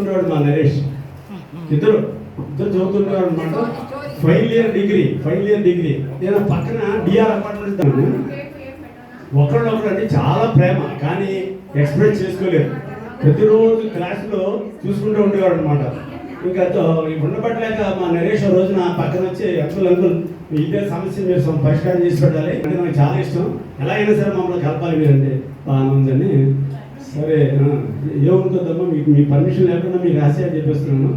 ఉన్నాడు మా నరేష్. ఇద్దరు ఇద్దరు చదువుతున్నారు అనమాట final year degree final year degree. నేను పక్కన డిఆర్ అపార్ట్మెంట్ ఒకళ్ళొకరు అంటే చాలా ప్రేమ కానీ ఎక్స్ప్రెస్ చేసుకోలేదు. ప్రతిరోజు క్లాస్లో చూసుకుంటూ ఉండేవాడు అనమాట ఇంకా ఉండబట్టలేక మా నరేష్ రోజున పక్కన వచ్చి అంకుల్ అంకుల్ ఇదే సమస్య మీరు పరిష్కారం చేసి పెట్టాలి. అంటే నాకు చాలా ఇష్టం. ఎలా అయినా సరే మమ్మల్ని కలపాలి మీరంటే. బాగా ఉందని సరే ఆ, ఏముంటుందమ్మా మీకు మీ పర్మిషన్ లేకుండా మీకు రహస్యాలు చెప్పేస్తున్నాను.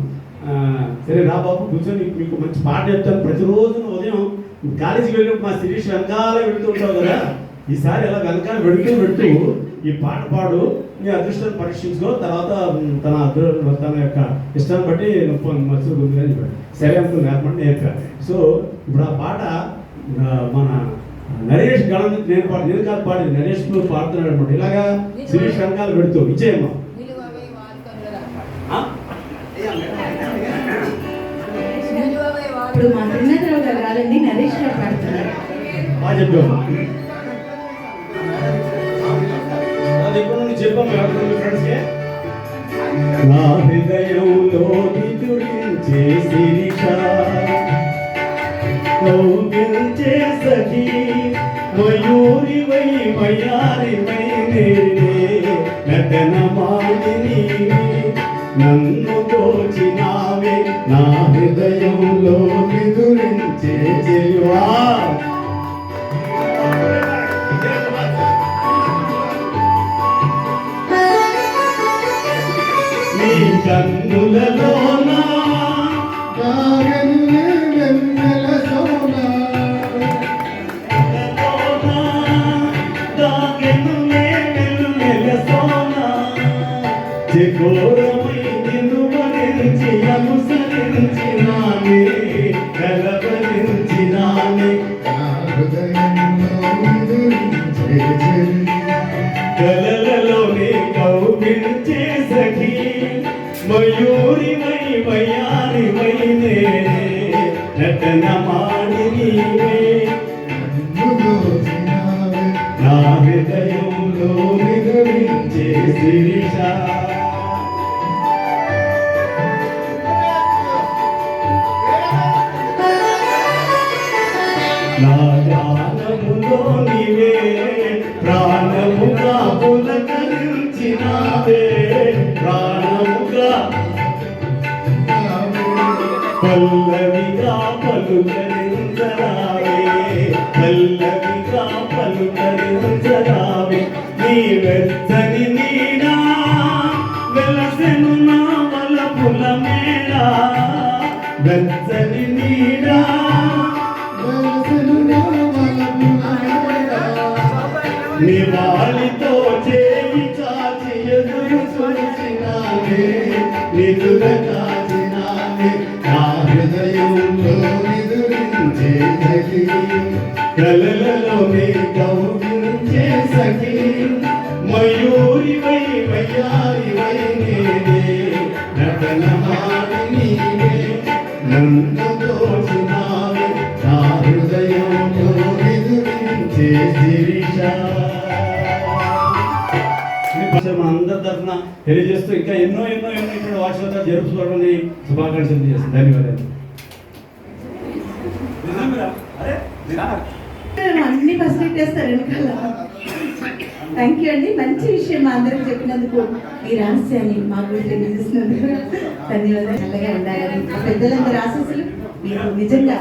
సరే రా బాబు కూర్చొని మీకు మంచి పాట చెప్తాను. ప్రతిరోజు ఉదయం కాలేజీకి వెళ్ళినప్పుడు మా శిరీష్ వెనకాల వెళుతూ ఉంటావు కదా. ఈసారి అలా వెనకాల వెళుతూ వెళుతూ ఈ పాట పాడు నీ అదృష్టాన్ని పరీక్షించుకో తర్వాత తన అదృష్టం తన యొక్క ఇష్టాన్ని బట్టి మత్స్సు ఉంది అని చెప్పాడు. సరే అనుకుని నేను సో ఇప్పుడు ఆ పాట మన నరేష్ గళం నేను పాడు నేను కాదు పాడింది నరేష్ నువ్వు పాడుతున్నాడు అనమాట ఇలాగా శిరీష్ వెనకాల పెడుతూ ఇచ్చేయమ్మా నిలువవే వాడుకొనురా. ఆ? నిలువవే ఇప్పుడు వాడు- మా తిరునాథరావు గారు కాదండి నరేష్ గారు పాడుతున్నారు బాగా చెప్పాము అది ఇప్పుడు నువ్వు చెప్పాము ఎవరు మీ ఫ్రెండ్స్కి నా హృదయంలో నిదురించే మయూరి వై మయారి వై నేనే నటన మాడిని నన్ను దోచినావే నా హృదయంలో నిదురించే చెలివా నీ కన్నులలోనా చికోరమై వై నేనే నటన మాడి నా హృదయంలో నిగరించే శిరీష. నా గానములో నీవే ప్రాణముగా పులకరించినావే పల్లవిగా పలుకరించరావే పల్లవిగా పలుకరించరావే నీ వెచ్చని నీడా వెలసెను నా వలపుల మేడా వెచ్చని నీడా వెలసెను నా వలపుల మేడా నివాళితో చేయి చాచి ఎదురు చూసినానే నిదురగా నిదురించే సఖి కలలలోనే కౌగించే సఖి మయూరి వై వయ్యారి వై నేనే నటన మాడి నీవే నన్ను దోచినావే నా హృదయంలో నిదురించే శిరీష మా అందరి తరఫున తెలియజేస్తూ ఇంకా ఎన్నో ఎన్నో ఎన్నో ఇక్కడ వార్షికోత్సవాలు జరుపుకోవడం శుభాకాంక్షలు చేస్తాను ధన్యవాదాలు. అన్ని ఫెసిలిటీస్తారు వెనకాల. థ్యాంక్ యూ అండి. మంచి విషయం మా అందరికి చెప్పినందుకు ఈ రహస్యాన్ని మాకు తెలియజేసినందుకు. ధన్యవాదాలు. నల్లగా ఉండాలని. పెద్దలందరూ ఆశీస్సులు. మీకు నిజంగా